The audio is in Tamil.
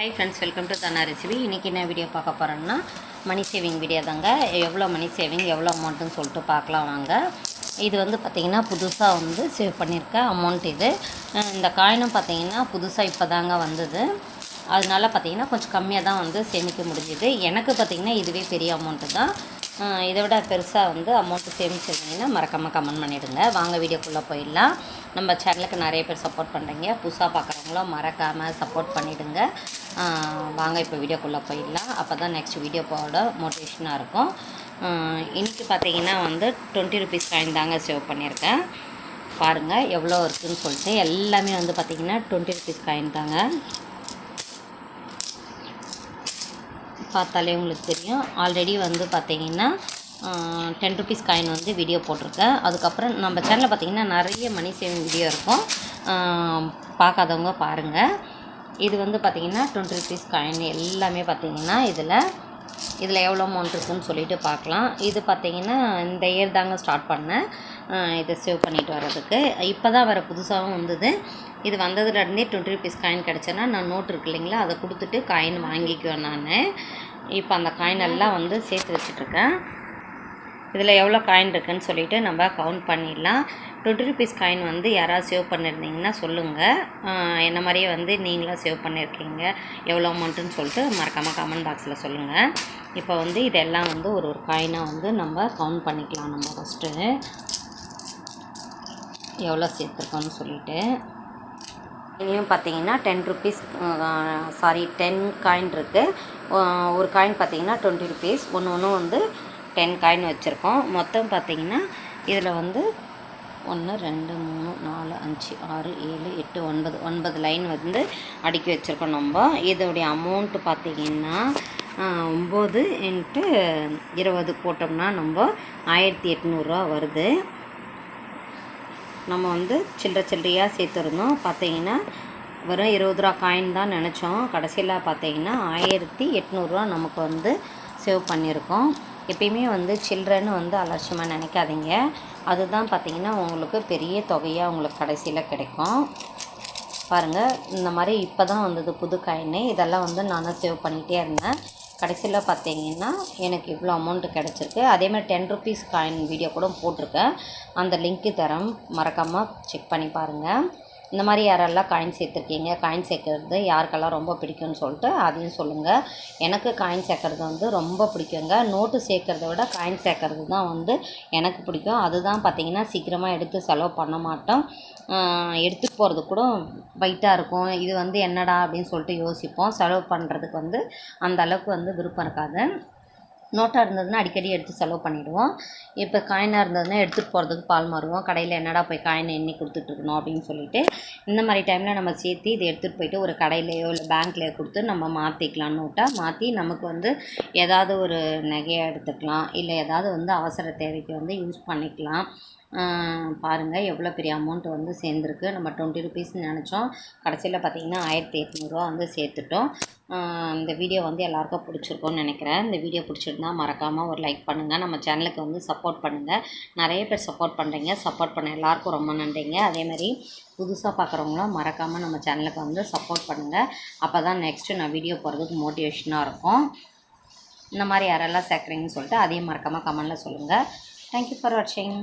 Hi friends welcome to Dhana recipe இன்றைக்கி என்ன வீடியோ பார்க்க போகிறேன்னா மணி சேவிங் வீடியோ தாங்க. எவ்வளோ மணி சேவிங் எவ்வளோ அமௌண்ட்டுன்னு சொல்லிட்டு பார்க்கலாம் வாங்க. இது வந்து பார்த்திங்கன்னா புதுசாக வந்து சேவ் பண்ணியிருக்க அமௌண்ட் இது. இந்த காயினும் பார்த்திங்கன்னா புதுசாக இப்போ தாங்க வந்தது. அதனால பார்த்திங்கன்னா கொஞ்சம் கம்மியாக தான் வந்து சேமிக்க முடிஞ்சுது. எனக்கு பார்த்திங்கன்னா இதுவே பெரிய அமௌண்ட்டு தான். இதை விட பெருசாக வந்து அமௌண்ட்டு சேமிச்சிருந்தீங்கன்னா மறக்காமல் கமெண்ட் பண்ணிவிடுங்க வாங்க வீடியோக்குள்ளே போயிடலாம். நம்ம சேனலுக்கு நிறைய பேர் சப்போர்ட் பண்ணுறீங்க புதுசாக பார்க்குறவங்களும் மறக்காமல் சப்போர்ட் பண்ணிவிடுங்க வாங்க இப்போ வீடியோக்குள்ளே போயிடலாம். அப்போ தான் நெக்ஸ்ட் வீடியோ போட மோட்டிவேஷனாக இருக்கும் இன்றைக்கி பார்த்தீங்கன்னா வந்து டுவெண்ட்டி ருபீஸ் காயின் தாங்க சேவ் பண்ணியிருக்கேன். பாருங்கள் எவ்வளோ இருக்குதுன்னு சொல்லிட்டு எல்லாமே வந்து பார்த்திங்கன்னா டுவெண்ட்டி ருபீஸ் காயின் தாங்க. பார்த்தாலே உங்களுக்கு தெரியும். ஆல்ரெடி வந்து பார்த்திங்கன்னா டென் ருபீஸ் காயின் வந்து வீடியோ போட்டிருக்கேன். அதுக்கப்புறம் நம்ம சேனலில் பார்த்தீங்கன்னா நிறைய மணி சேவிங் வீடியோ இருக்கும். பார்க்காதவங்க பாருங்கள் இது வந்து பார்த்தீங்கன்னா டுவெண்ட்டி ருபீஸ் காயின் எல்லாமே பார்த்தீங்கன்னா இதில் இதில் எவ்வளோ அமௌண்ட் இருக்குன்னு சொல்லிட்டு பார்க்கலாம் இது பார்த்தீங்கன்னா இந்த இயர் தாங்க ஸ்டார்ட் பண்ணேன். இதை சேவ் பண்ணிட்டு வர்றதுக்கு. இப்போ தான் வர புதுசாகவும் வந்தது. இது வந்ததுலேருந்தே டுவெண்ட்டி ருபீஸ் காயின் கிடச்சேன்னா நான் நோட் இருக்கு இல்லைங்களா அதை கொடுத்துட்டு காயின் வாங்கிக்குவேன் நான். இப்போ அந்த காயின் எல்லாம் வந்து சேர்த்து வச்சுட்ருக்கேன் இதில் எவ்வளோ காயின் இருக்குன்னு சொல்லிட்டு நம்ம கவுண்ட் பண்ணிடலாம். டுவெண்ட்டி ருபீஸ் காயின் வந்து யாராவது சேவ் பண்ணியிருந்தீங்கன்னா சொல்லுங்கள் என்ன மாதிரியே வந்து நீங்களாம் சேவ் பண்ணியிருக்கீங்க எவ்வளோ அமௌண்ட்டுன்னு சொல்லிட்டு மறக்காமல் கமெண்ட் பாக்ஸில் சொல்லுங்கள் இப்போ வந்து இதெல்லாம் வந்து ஒரு ஒரு காயினாக வந்து நம்ம கவுண்ட் பண்ணிக்கலாம் நம்ம ஃபஸ்ட்டு எவ்வளோ சேர்த்துருக்கோன்னு சொல்லிட்டு. இங்கேயும் பார்த்தீங்கன்னா ten rupees sorry ten coin இருக்குது ஒரு காயின் பார்த்தீங்கன்னா டுவெண்ட்டி ருபீஸ் ஒன்று ஒன்று வந்து டென் காயின் வச்சுருக்கோம். மொத்தம் பார்த்தீங்கன்னா இதில் வந்து ஒன்று ரெண்டு மூணு நாலு அஞ்சு ஆறு ஏழு எட்டு ஒன்பது. ஒன்பது லைன் வந்து அடுக்கி வச்சுருக்கோம் நம்ம. இதோடைய அமௌண்ட்டு பார்த்திங்கன்னா ஒம்பது இன்ட்டு இருபது போட்டோம்னா நம்ம ஆயிரத்தி எட்நூறுரூவா வருது. நம்ம வந்து சில்லற சில்லறையாக சேர்த்துருந்தோம். பார்த்தீங்கன்னா வெறும் இருபது ரூபா காயின் தான் நினச்சோம். கடைசியில் பார்த்தீங்கன்னா ஆயிரத்தி எட்நூறுரூவா நமக்கு வந்து சேவ் பண்ணியிருக்கோம். எப்பயுமே வந்து சில்ட்ரன் வந்து அலட்சியமாக நினைக்காதீங்க. அதுதான் பார்த்திங்கன்னா உங்களுக்கு பெரிய தொகையாக உங்களுக்கு கடைசியில் கிடைக்கும். பாருங்கள் இந்த மாதிரி இப்போ தான் வந்தது புது காயின் இதெல்லாம் வந்து நான் சேவ் பண்ணிகிட்டே இருந்தேன். கடைசியில் பார்த்தீங்கன்னா எனக்கு இவ்வளோ அமௌண்ட்டு கிடச்சிருக்கு. அதேமாதிரி டென் ருபீஸ் காயின் வீடியோ கூட போட்டிருக்கேன். அந்த லிங்க்கு தரம் மறக்காமல் செக் பண்ணி பாருங்கள் இந்த மாதிரி யாரெல்லாம் காயின் சேர்த்துருக்கீங்க? காயின் சேர்க்கறது யாருக்கெல்லாம் ரொம்ப பிடிக்கும்னு சொல்லிட்டு அதையும் சொல்லுங்கள் எனக்கு காயின் சேர்க்கறது வந்து ரொம்ப பிடிக்குங்க. நோட்டு சேர்க்கறத விட காயின் சேர்க்கறது தான் வந்து எனக்கு பிடிக்கும். அதுதான் பார்த்தீங்கன்னா சீக்கிரமாக எடுத்து செலவு பண்ண மாட்டோம். எடுத்துகிட்டு போகிறது கூட வெயிட்டாக இருக்கும். இது வந்து என்னடா அப்படின்னு சொல்லிட்டு யோசிப்போம். செலவு பண்ணுறதுக்கு வந்து அந்த அளவுக்கு வந்து விருப்பம் இருக்காது. நோட்டாக இருந்ததுன்னா அடிக்கடி எடுத்து செலவு பண்ணிவிடுவோம் இப்போ காயினாக இருந்ததுன்னா எடுத்துகிட்டு போகிறதுக்கு பால் மாறுவோம். கடையில் என்னடா போய் காயினை எண்ணி கொடுத்துட்ருக்கணும் அப்படின்னு சொல்லிட்டு இந்த மாதிரி டைமில் நம்ம சேர்த்து இதை எடுத்துகிட்டு போயிட்டு ஒரு கடையிலையோ இல்லை பேங்க்லேயோ கொடுத்து நம்ம மாற்றிக்கலாம் நோட்டாக மாற்றி நமக்கு வந்து ஏதாவது ஒரு நகையை எடுத்துக்கலாம். இல்லை ஏதாவது வந்து அவசர தேவைக்கு வந்து யூஸ் பண்ணிக்கலாம். பாருங்கள் எவ்வளோ பெரிய அமௌண்ட் வந்து சேர்ந்துருக்கு. நம்ம டுவெண்ட்டி ருபீஸ்னு நினச்சோம். கடைசியில் பார்த்தீங்கன்னா ஆயிரத்தி எட்நூறுரூவா வந்து சேர்த்துட்டோம். இந்த வீடியோ வந்து எல்லாருக்கும் பிடிச்சிருக்கும்னு நினைக்கிறேன். இந்த வீடியோ பிடிச்சிருந்தா மறக்காமல் ஒரு லைக் பண்ணுங்கள் நம்ம சேனலுக்கு வந்து சப்போர்ட் பண்ணுங்கள் நிறைய பேர் சப்போர்ட் பண்ணுறீங்க சப்போர்ட் பண்ண எல்லாருக்கும் ரொம்ப நன்றிங்க. அதேமாதிரி புதுசாக பார்க்குறவங்களும் மறக்காமல் நம்ம சேனலுக்கு வந்து சப்போர்ட் பண்ணுங்கள் அப்போ தான் நெக்ஸ்ட்டு நான் வீடியோ போகிறதுக்கு மோட்டிவேஷனாக இருக்கும். இந்த மாதிரி யாரெல்லாம் சேர்க்குறீங்கன்னு சொல்லிட்டு அதையும் மறக்காமல் கமெண்டில் சொல்லுங்கள் தேங்க்யூ ஃபார் வாட்சிங்